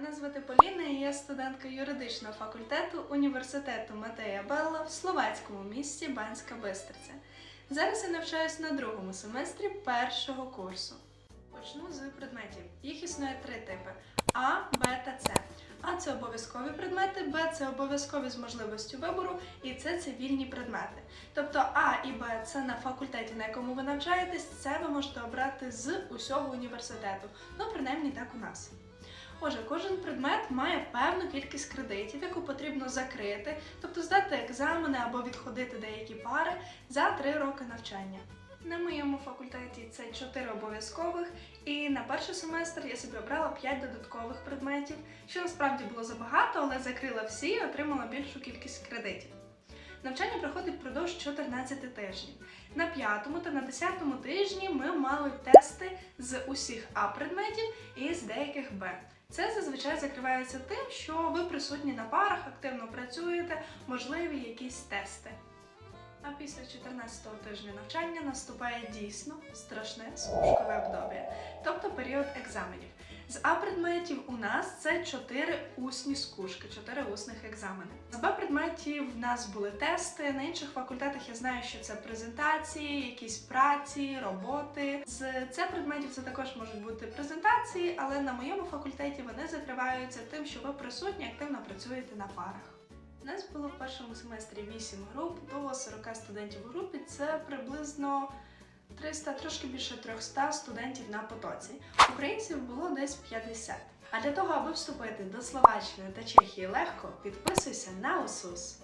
Мене звати Поліна, і я студентка юридичного факультету університету Матея Белла в словацькому місті Банська Бистриця. Зараз я навчаюсь на другому семестрі першого курсу. Почну з предметів. Їх існує три типи: А, Б та С. А це обов'язкові предмети, Б це обов'язкові з можливістю вибору, і це вільні предмети. Тобто А і Б це на факультеті, на якому ви навчаєтесь, це ви можете обрати з усього університету. Ну, принаймні так у нас. Отже, кожен предмет має певну кількість кредитів, яку потрібно закрити, тобто здати екзамени або відходити деякі пари за три роки навчання. На моєму факультеті це 4 обов'язкових, і на перший семестр я собі обрала 5 додаткових предметів, що насправді було забагато, але закрила всі і отримала більшу кількість кредитів. Навчання проходить впродовж 14 тижнів. На п'ятому та на десятому тижні ми мали тести з усіх А предметів і з деяких Б. Це зазвичай закривається тим, що ви присутні на парах, активно працюєте, можливі якісь тести. А після 14-го тижня навчання наступає дійсно страшне скушкове обдоб'я, тобто період екзаменів. З А предметів у нас це 4 усні скушки, 4 усних екзамени. З Б предметів в нас були тести. На інших факультетах я знаю, що це презентації, якісь праці, роботи. З С предметів це також можуть бути презентації, але на моєму факультеті вони закриваються тим, що ви присутні активно працюєте на парах. У нас було в першому семестрі 8 груп, до 40 студентів у групі. Це приблизно 300, трошки більше 300 студентів на потоці. Українців було десь 50. А для того, аби вступити до Словаччини та Чехії легко, підписуйся на УСУС.